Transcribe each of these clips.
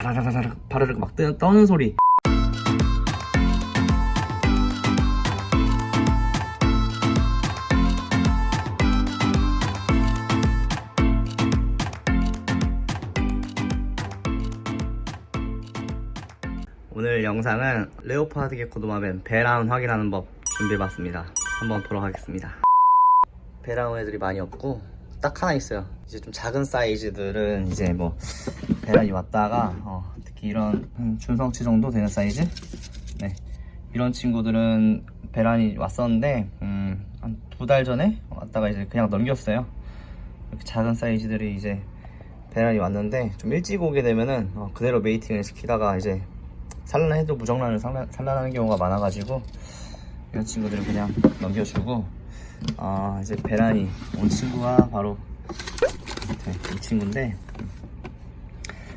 바라라라락 바르르 막 뜨, 떠는 소리. 오늘 영상은 레오파드 게코 도마뱀 배라운 확인하는 법 준비해봤습니다. 한번 보러 가겠습니다. 배라운 애들이 많이 없고 딱 하나 있어요. 이제 좀 작은 사이즈들은 이제 뭐 배란이 왔다가 어, 특히 이런 한 중성치 정도 되는 사이즈? 네. 이런 친구들은 배란이 왔었는데 음, 한 두 달 전에 왔다가 이제 그냥 넘겼어요. 이렇게 작은 사이즈들이 이제 배란이 왔는데 좀 일찍 오게 되면은 어, 그대로 메이팅을 시키다가 이제 산란해도 무정란을 산란, 산란하는 경우가 많아가지고 이런 친구들은 그냥 넘겨주고 아 이제 배란이 온 친구가 바로 네, 이 친구인데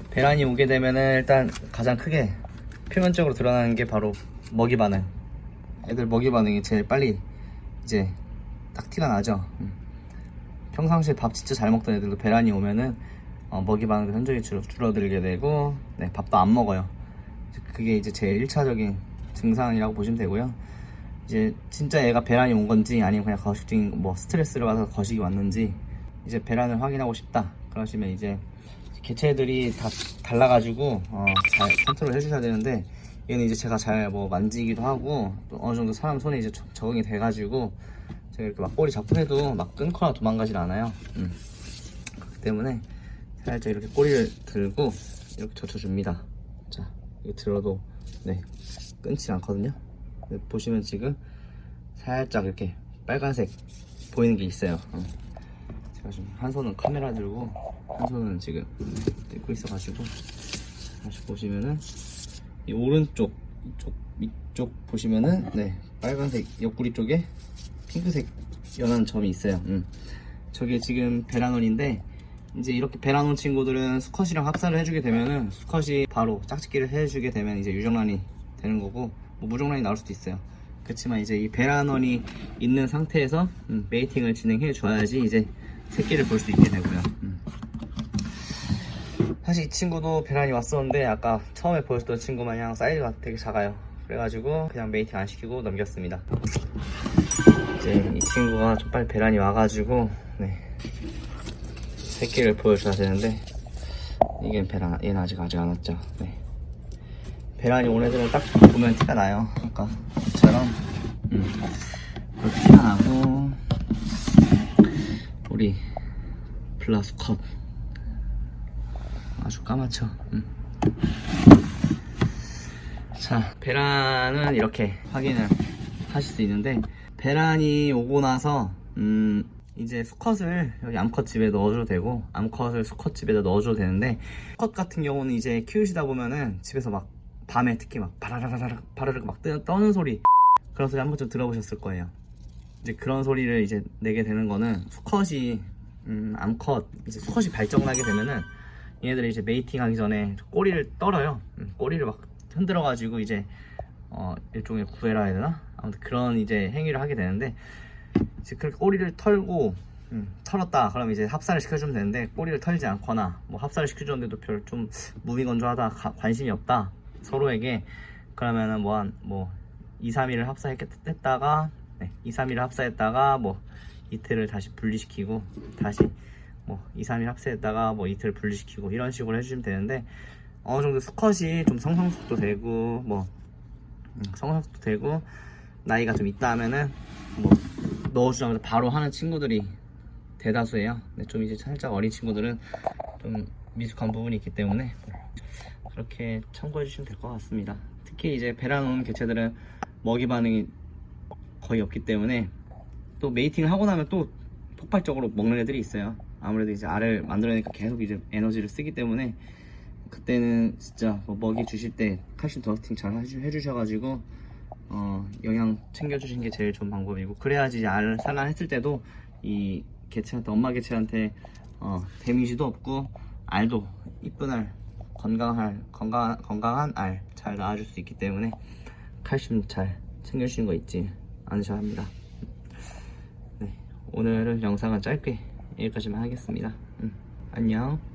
배란이 오게 되면은 일단 가장 크게 표면적으로 드러나는 게 바로 먹이 반응 애들 먹이 반응이 제일 빨리 이제 딱 티가 나죠 음. 평상시에 밥 진짜 잘 먹던 애들도 배란이 오면은 어, 먹이 반응도 현저히 줄, 줄어들게 되고 네, 밥도 안 먹어요 그게 이제 제일 1차적인 증상이라고 보시면 되고요. 이제 진짜 얘가 배란이 온 건지 아니면 그냥 거식적인 뭐 스트레스를 받아서 거식이 왔는지 이제 배란을 확인하고 싶다. 그러시면 이제 개체들이 다 달라가지고 어, 잘 컨트롤 해주셔야 되는데 얘는 이제 제가 잘 뭐 만지기도 하고 또 어느 정도 사람 손에 이제 적- 적응이 돼가지고 제가 이렇게 막 꼬리 잡고 해도 막 끊거나 도망가질 않아요. 음. 그렇기 때문에 살짝 이렇게 꼬리를 들고 이렇게 젖혀줍니다. 자, 이게 들어도 네 끊지 않거든요. 네, 보시면 지금 살짝 이렇게 빨간색 보이는 게 있어요. 어. 제가 지금 한 손은 카메라 들고 한 손은 지금 뜯고 있어가지고 다시 보시면은 이 오른쪽 이쪽 이쪽 보시면은 네 빨간색 옆구리 쪽에 핑크색 연한 점이 있어요. 음. 저게 지금 베라논인데 이제 이렇게 베라논 친구들은 수컷이랑 합사를 해주게 되면은 수컷이 바로 짝짓기를 해주게 되면 이제 유정란이 되는 거고 뭐 무정란이 나올 수도 있어요. 그렇지만 이제 이 베라논이 있는 상태에서 음, 메이팅을 진행해 줘야지 이제 새끼를 볼 수 있게 되고요. 음. 사실 이 친구도 베란이 왔었는데 아까 처음에 보였던 친구 마냥 사이즈가 되게 작아요. 그래가지고 그냥 메이팅 안 시키고 넘겼습니다. 이제 이 친구가 좀 빨리 베란이 와가지고 네. 새끼를 보여줘야 되는데 이게 베란 얘는 아직 아직 안 왔죠. 네. 베란이 온 애들은 딱 보면 티가 나요. 아까 처럼 음. 그렇게 티가 나고 우리 플라스컵 아주 까맣죠. 음. 자, 베란은 이렇게 확인을 하실 수 있는데 베란이 오고 나서 음, 이제 수컷을 여기 암컷 집에 넣어줘도 되고 암컷을 수컷 집에다 넣어줘도 되는데 수컷 같은 경우는 이제 키우시다 보면은 집에서 막 밤에 특히 막 바라라라락 바르르 막 뜨, 떠는 소리 그런 소리 한 번쯤 들어보셨을 거예요. 이제 그런 소리를 이제 내게 되는 거는 수컷이 음, 암컷 이제 수컷이 발정나게 되면은 얘네들이 이제 메이팅하기 전에 꼬리를 떨어요. 음, 꼬리를 막 흔들어 가지고 이제 어, 일종의 구애라 해야 되나? 아무튼 그런 이제 행위를 하게 되는데 이제 그렇게 꼬리를 털고 음, 털었다 그럼 이제 합사를 시켜주면 되는데 꼬리를 털지 않거나 뭐 합사를 시켜줬는데도 별 좀 무미건조하다 가- 관심이 없다 서로에게 그러면은 뭐한뭐 2, 3일을 합사했다가 네, 2, 3일을 합사했다가 뭐 이틀을 다시 분리시키고 다시 뭐 2, 3일 합사했다가 뭐 이틀 분리시키고 이런 식으로 해주시면 되는데 어느 정도 수컷이 좀 성성숙도 되고 뭐 음, 성성숙도 되고 나이가 좀 있다 하면은 뭐 넣어주자마자 바로 하는 친구들이 대다수예요. 근데 좀 이제 살짝 어린 친구들은 좀 미숙한 부분이 있기 때문에 그렇게 참고해 주시면 될 것 같습니다. 특히 이제 온 개체들은 먹이 반응이 거의 없기 때문에 또 메이팅을 하고 나면 또 폭발적으로 먹는 애들이 있어요. 아무래도 이제 알을 만들어내니까 계속 이제 에너지를 쓰기 때문에 그때는 진짜 뭐 먹이 주실 때 칼슘 더스팅 잘 해주, 해주셔가지고 어, 영양 챙겨주신 게 제일 좋은 방법이고 그래야지 이제 알 산란했을 때도 이 개체한테 엄마 개체한테 어, 데미지도 없고 알도 이쁜 알 건강한 건강 건강한 알 잘 낳아줄 수 있기 때문에 칼슘 잘 챙겨주시는 거 잊지 않으셔야 합니다. 네 오늘은 영상은 짧게 여기까지만 하겠습니다. 음, 안녕.